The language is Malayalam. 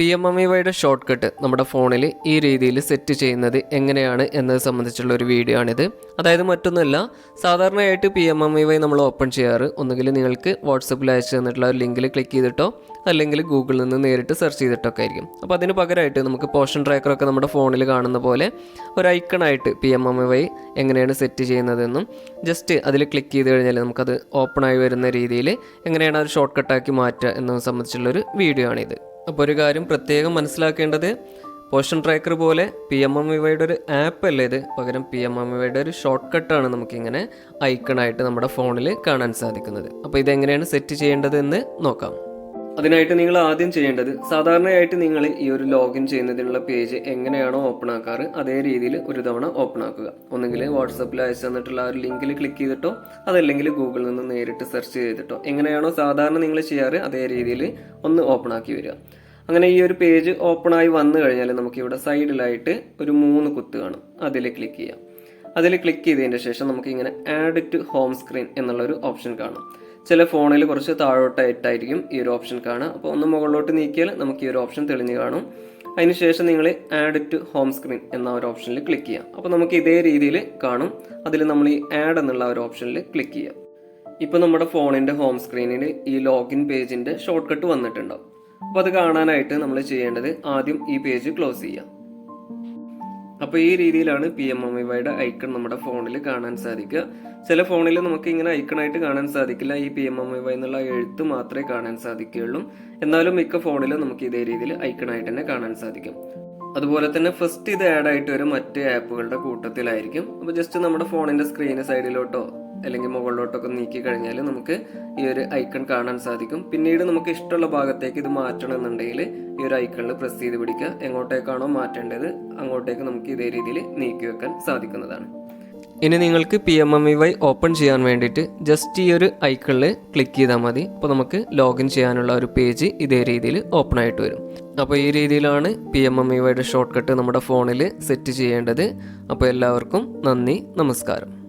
പി എം എം ഇ വൈയുടെ ഷോർട്ട് കട്ട് നമ്മുടെ ഫോണിൽ ഈ രീതിയിൽ സെറ്റ് ചെയ്യുന്നത് എങ്ങനെയാണ് എന്നത് സംബന്ധിച്ചുള്ള ഒരു വീഡിയോ ആണിത്. അതായത് മറ്റൊന്നുമല്ല സാധാരണയായിട്ട് P M M E Y നമ്മൾ ഓപ്പൺ ചെയ്യാറ്. ഒന്നുകിൽ നിങ്ങൾക്ക് വാട്സപ്പിൽ അയച്ചു തന്നിട്ടുള്ള ഒരു ലിങ്കിൽ ക്ലിക്ക് ചെയ്തിട്ടോ അല്ലെങ്കിൽ ഗൂഗിളിൽ നിന്ന് നേരിട്ട് സെർച്ച് ചെയ്തിട്ടൊക്കെ ആയിരിക്കും. അപ്പോൾ അതിന് പകരമായിട്ട് നമുക്ക് പോഷൻ ട്രാക്കറൊക്കെ നമ്മുടെ ഫോണിൽ കാണുന്ന പോലെ ഒരു ഐക്കണായിട്ട് P M M E Y എങ്ങനെയാണ് സെറ്റ് ചെയ്യുന്നതെന്നും ജസ്റ്റ് അതിൽ ക്ലിക്ക് ചെയ്ത് കഴിഞ്ഞാൽ നമുക്കത് ഓപ്പൺ ആയി വരുന്ന രീതിയിൽ എങ്ങനെയാണ് അത് ഷോർട്ട് കട്ടാക്കി മാറ്റുക എന്നത് സംബന്ധിച്ചുള്ളൊരു വീഡിയോ ആണിത്. അപ്പോൾ ഒരു കാര്യം പ്രത്യേകം മനസ്സിലാക്കേണ്ടത് പോഷൻ ട്രാക്കർ പോലെ പി എം എം വിവയുടെ ഒരു ആപ്പ് അല്ലേ ഇത്? പകരം പി എം എം വിവയുടെ ഒരു ഷോർട്ട് കട്ടാണ് നമുക്കിങ്ങനെ ഐക്കണായിട്ട് നമ്മുടെ ഫോണിൽ കാണാൻ സാധിക്കുന്നത്. അപ്പോൾ ഇതെങ്ങനെയാണ് സെറ്റ് ചെയ്യേണ്ടതെന്ന് നോക്കാം. അതിനായിട്ട് നിങ്ങൾ ആദ്യം ചെയ്യേണ്ടത് സാധാരണയായിട്ട് നിങ്ങൾ ഈ ഒരു ലോഗിൻ ചെയ്യുന്നതിനുള്ള പേജ് എങ്ങനെയാണോ ഓപ്പൺ ആക്കാറ് അതേ രീതിയിൽ ഒരു തവണ ഓപ്പൺ ആക്കുക. ഒന്നുകിൽ വാട്സപ്പിൽ അയച്ചു തന്നിട്ടുള്ള ആ ഒരു ലിങ്കിൽ ക്ലിക്ക് ചെയ്തിട്ടോ അതല്ലെങ്കിൽ ഗൂഗിളിൽ നിന്ന് നേരിട്ട് സെർച്ച് ചെയ്തിട്ടോ എങ്ങനെയാണോ സാധാരണ നിങ്ങൾ ചെയ്യാറ് അതേ രീതിയിൽ ഒന്ന് ഓപ്പൺ ആക്കി വരിക. അങ്ങനെ ഈ ഒരു പേജ് ഓപ്പൺ ആയി വന്നു കഴിഞ്ഞാൽ നമുക്ക് ഇവിടെ സൈഡിലായിട്ട് ഒരു മൂന്ന് കുത്ത് കാണും. അതിൽ ക്ലിക്ക് ചെയ്യാം. അതിൽ ക്ലിക്ക് ചെയ്തതിന് ശേഷം നമുക്ക് ഇങ്ങനെ ആഡ് ടു ഹോം സ്ക്രീൻ എന്നുള്ളൊരു ഓപ്ഷൻ കാണാം. ചില ഫോണിൽ കുറച്ച് താഴോട്ടായിട്ടായിരിക്കും ഈ ഒരു ഓപ്ഷൻ കാണുക. അപ്പോൾ ഒന്ന് മുകളിലോട്ട് നീക്കിയാൽ നമുക്ക് ഈ ഒരു ഓപ്ഷൻ തെളിഞ്ഞു കാണും. അതിനുശേഷം നിങ്ങൾ ആഡ് ടു ഹോം സ്ക്രീൻ എന്ന ഒരു ഓപ്ഷനിൽ ക്ലിക്ക് ചെയ്യാം അപ്പോൾ നമുക്ക് ഇതേ രീതിയിൽ കാണും. അതിൽ നമ്മൾ ഈ ആഡ് എന്നുള്ള ഒരു ഓപ്ഷനിൽ ക്ലിക്ക് ചെയ്യാം ഇപ്പോൾ നമ്മുടെ ഫോണിന്റെ ഹോം സ്ക്രീനിൽ ഈ ലോഗിൻ പേജിന്റെ ഷോർട്ട് കട്ട് വന്നിട്ടുണ്ടാവും. അപ്പോൾ അത് കാണാനായിട്ട് നമ്മൾ ചെയ്യേണ്ടത് ആദ്യം ഈ പേജ് ക്ലോസ് ചെയ്യാം അപ്പോൾ ഈ രീതിയിലാണ് പി എം എം വൈയുടെ ഐക്കൺ നമ്മുടെ ഫോണിൽ കാണാൻ സാധിക്കുക. ചില ഫോണിൽ നമുക്ക് ഇങ്ങനെ ഐക്കണായിട്ട് കാണാൻ സാധിക്കില്ല. ഈ പി എം എം വൈ എന്നുള്ള എഴുത്ത് മാത്രമേ കാണാൻ സാധിക്കുകയുള്ളൂ. എന്നാലും മിക്ക ഫോണിലും നമുക്ക് ഇതേ രീതിയിൽ ഐക്കണായിട്ട് തന്നെ കാണാൻ സാധിക്കും. അതുപോലെ തന്നെ ഫസ്റ്റ് ഇത് ആഡ് ആയിട്ട് വരും മറ്റ് ആപ്പുകളുടെ കൂട്ടത്തിലായിരിക്കും. അപ്പോൾ ജസ്റ്റ് നമ്മുടെ ഫോണിന്റെ സ്ക്രീന് സൈഡിലോട്ടോ അല്ലെങ്കിൽ മുകളിലോട്ടൊക്കെ നീക്കി കഴിഞ്ഞാൽ നമുക്ക് ഈ ഒരു ഐക്കൺ കാണാൻ സാധിക്കും. പിന്നീട് നമുക്ക് ഇഷ്ടമുള്ള ഭാഗത്തേക്ക് ഇത് മാറ്റണം എന്നുണ്ടെങ്കിൽ ഈ ഒരു ഐക്കണിൽ പ്രസ് ചെയ്ത് പിടിക്കുക. എങ്ങോട്ടേക്കാണോ മാറ്റേണ്ടത് അങ്ങോട്ടേക്ക് നമുക്ക് ഇതേ രീതിയിൽ നീക്കി വെക്കാൻ സാധിക്കുന്നതാണ്. ഇനി നിങ്ങൾക്ക് P M M E Y open ചെയ്യാൻ വേണ്ടിയിട്ട് ജസ്റ്റ് ഈ ഒരു ഐക്കണിൽ ക്ലിക്ക് ചെയ്താൽ മതി. അപ്പോൾ നമുക്ക് ലോഗിൻ ചെയ്യാനുള്ള ഒരു പേജ് ഇതേ രീതിയിൽ ഓപ്പൺ ആയിട്ട് വരും. അപ്പോൾ ഈ രീതിയിലാണ് പി എം എം ഇ വൈയുടെ ഷോർട്ട് കട്ട് നമ്മുടെ ഫോണിൽ സെറ്റ് ചെയ്യേണ്ടത്. അപ്പോൾ എല്ലാവർക്കും നന്ദി നമസ്കാരം.